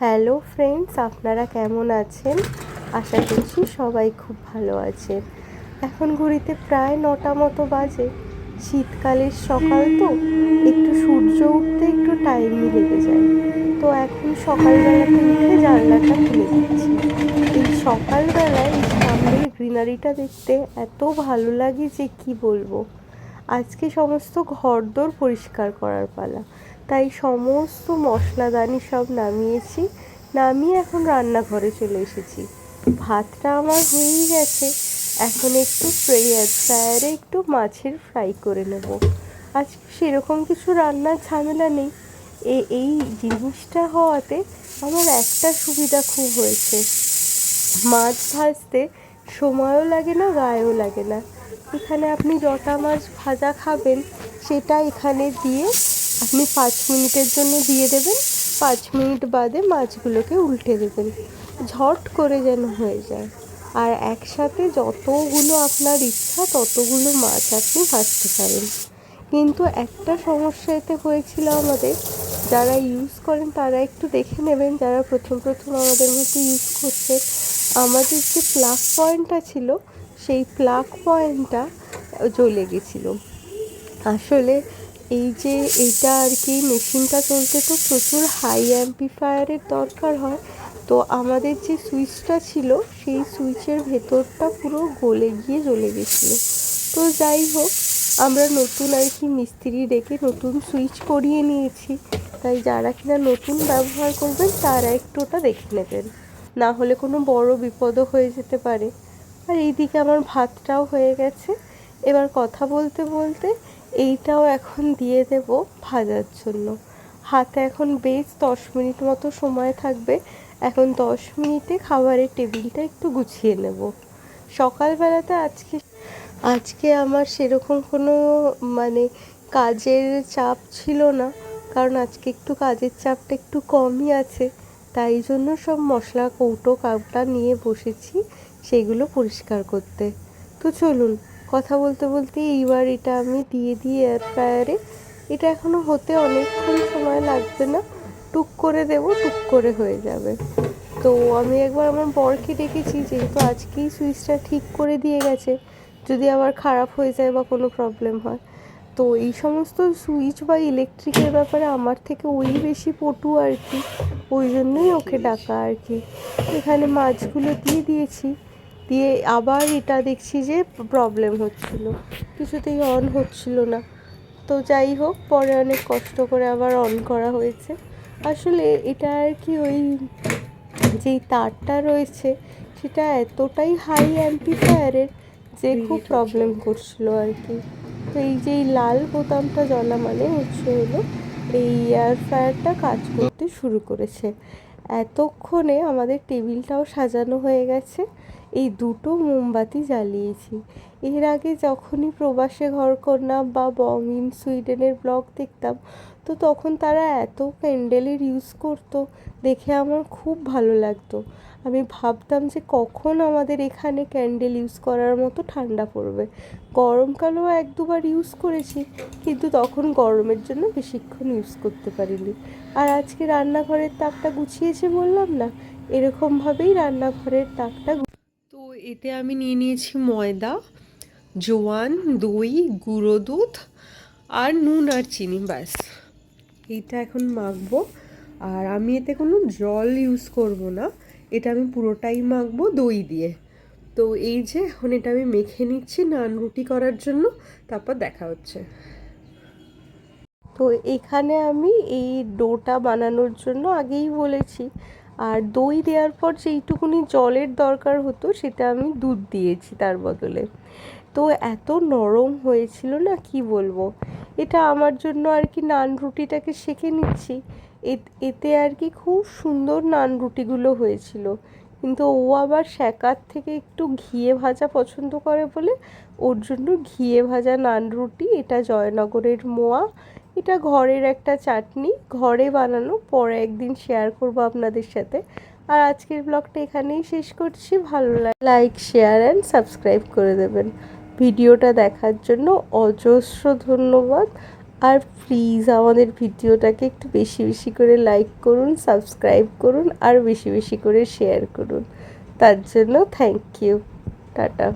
Hello friends, আপনারা কেমন আছেন? আশা করছি সবাই খুব ভালো আছেন। এখন ঘড়িতে প্রায় নটা মতো বাজে। শীতকালের সকাল তো, একটু সূর্য উঠতে একটু টাইমই লেগে যায়। তো এখন সকালবেলাতে উঠে জানলাটা খুলে দিচ্ছি। এই সকালবেলায় সামনের গ্রিনারিটা দেখতে এত ভালো লাগে যে কি বলব? আজকে সমস্ত ঘরদোর পরিষ্কার করার পালা। তাই সমস্ত মশলাদানি সব নামিয়েছি, নামিয়ে এখন রান্নাঘরে চলে এসেছি। ভাতটা আমার হয়েই গেছে। এখন একটু এয়ার ফ্রায়ারে একটু মাছের ফ্রাই করে নেব। আজকে সেরকম কিছু রান্নার ঝামেলা নেই। এ, এই জিনিসটা হওয়াতে আমার একটা সুবিধা খুব হয়েছে। মাছ ভাজতে সময়ও লাগে না, গায়েও লাগে না। এখানে আপনি যটা মাছ ভাজা খাবেন, সেটা এখানে দিয়ে আপনি পাঁচ মিনিটের জন্য দিয়ে দেবেন। পাঁচ মিনিট বাদে মাছগুলোকে উল্টে দেবেন। ঝট করে যেন হয়ে যায়। আর একসাথে যতগুলো আপনার ইচ্ছা, ততগুলো মাছ আপনি ভাজতে পারেন। কিন্তু একটা সমস্যা এতে হয়েছিল আমাদের। যারা ইউজ করেন, তারা একটু দেখে নেবেন। যারা প্রথম প্রথম আমাদের মতো ইউজ করছেন আমাদের যে প্লাগ পয়েন্টটা ছিল, সেই প্লাগ পয়েন্টটা জ্বলে গেছিল। আসলে এই যে এইটা আর কি মেশিনটা চলতে তো প্রচুর হাই অ্যাম্পিফায়ারের দরকার হয়। তো আমাদের যে সুইচটা ছিল, সেই সুইচের ভেতরটা পুরো গলে গিয়ে জ্বলে গেছিল। তো যাই হোক, আমরা নতুন আর কি মিস্ত্রি ডেকে নতুন সুইচ করিয়ে নিয়েছি। তাই যারা কিনা নতুন ব্যবহার করবেন, তারা একটু ওটা দেখে নেবেন। না হলে কোনো বড় বিপদও হয়ে যেতে পারে। আর এইদিকে আমার ভাতটাও হয়ে গেছে। এবার কথা বলতে বলতে এইটাও এখন দিয়ে দেব ভাজার জন্য। হাতে এখন বেশ দশ মিনিট মতো সময় থাকবে। এখন দশ মিনিটে খাবারের টেবিলটা একটু গুছিয়ে নেব। সকালবেলাতে আজকে আজকে আমার সেরকম কোনো মানে কাজের চাপ ছিল না। কারণ আজকে একটু কাজের চাপটা একটু কমই আছে। তাই জন্য সব মশলা, কৌটো কাপটা নিয়ে বসেছি সেগুলো পরিষ্কার করতে। তো চলুন কথা বলতে বলতে এইবার এটা আমি দিয়ে দিই এয়ার ফ্রায়ারে এটা এখনও হতে অনেকক্ষণ সময় লাগবে না। টুক করে দেব, টুক করে হয়ে যাবে। তো আমি একবার আমার বরকে ডেকেছি, যেহেতু আজকেই সুইচটা ঠিক করে দিয়ে গেছে। যদি আবার খারাপ হয়ে যায় বা কোনো প্রবলেম হয়। তো এই সমস্ত সুইচ বা ইলেকট্রিকের ব্যাপারে আমার থেকে ওই বেশি পটু আর কি। ওই জন্যই ওকে ডাকা আর কি। এখানে মাছগুলো দিয়ে দিয়েছি। দিয়ে আবার এটা দেখছি যে প্রবলেম হচ্ছিল। কিছুতেই অন হচ্ছিল না। তো যাই হোক পরে অনেক কষ্ট করে আবার অন করা হয়েছে। আসলে এটা আর কি ওই যেই তারটা রয়েছে সেটা এতটাই হাই অ্যাম্পিফায়ারের যে খুব প্রবলেম করছিল আর কি। তো এই যে লাল বোতামটা জ্বলা মানে হচ্ছে হলো এই এয়ার ফ্রায়ারটা কাজ করতে শুরু করেছে। এতক্ষণে আমাদের টেবিলটাও সাজানো হয়ে গেছে। এই দুটো মোমবাতি জ্বালিয়েছি। এর আগে যখনই প্রবাসে ঘর করলাম বা বং ইন সুইডেনের ব্লগ দেখতাম, তো তখন তারা এত ক্যান্ডেলের ইউজ করতো, দেখে আমার খুব ভালো লাগতো। আমি ভাবতাম যে কখন আমাদের এখানে ক্যান্ডেল ইউজ করার মতো ঠান্ডা পড়বে। গরমকালেও এক দুবার ইউজ করেছি, কিন্তু তখন গরমের জন্য বেশিক্ষণ ইউজ করতে পারিনি। আর আজকে রান্নাঘরের তাপটা গুছিয়েছে বললাম না, এরকমভাবেই রান্নাঘরের তাপটা এতে আমি নিয়ে নিয়েছি ময়দা, জোয়ান, দই, গুঁড়ো দুধ আর নুন আর চিনি, ব্যাস। এইটা এখন মাখবো। আর আমি এতে কোনো জল ইউজ করব না। এটা আমি পুরোটাই মাখবো দই দিয়ে। তো এই যে, এখন এটা আমি মেখে নিচ্ছি নান রুটি করার জন্য। তারপর দেখা হচ্ছে। তো এখানে আমি এই ডোটা বানানোর জন্য আগেই বলেছি আর দই দেওয়ার পর যেইটুকুনি জলের দরকার হতো, সেটা আমি দুধ দিয়েছি তার বদলে। তো এত নরম হয়েছিল না, কি বলব? এটা আমার জন্য আর কি নান রুটিটাকে সেঁকে নিচ্ছি। এতে আর কি খুব সুন্দর নান রুটিগুলো হয়েছিল। কিন্তু ও আবার শ্যাকার থেকে একটু ঘিয়ে ভাজা পছন্দ করে বলে, ওর জন্য ঘিয়ে ভাজা নান রুটি, এটা জয়নগরের মোয়া এটা ঘরের একটা চাটনি ঘরে বানানো, পরে একদিন শেয়ার করব আপনাদের সাথে। আর আজকের ব্লগটা এখানেই শেষ করছি। ভালো লাইক শেয়ার অ্যান্ড সাবস্ক্রাইব করে দেবেন। ভিডিওটা দেখার জন্য অজস্র ধন্যবাদ। আর প্লিজ আমাদের ভিডিওটাকে একটু বেশি বেশি করে লাইক করুন সাবস্ক্রাইব করুন, আর বেশি বেশি করে শেয়ার করুন। তার জন্য থ্যাংক ইউ টাটা।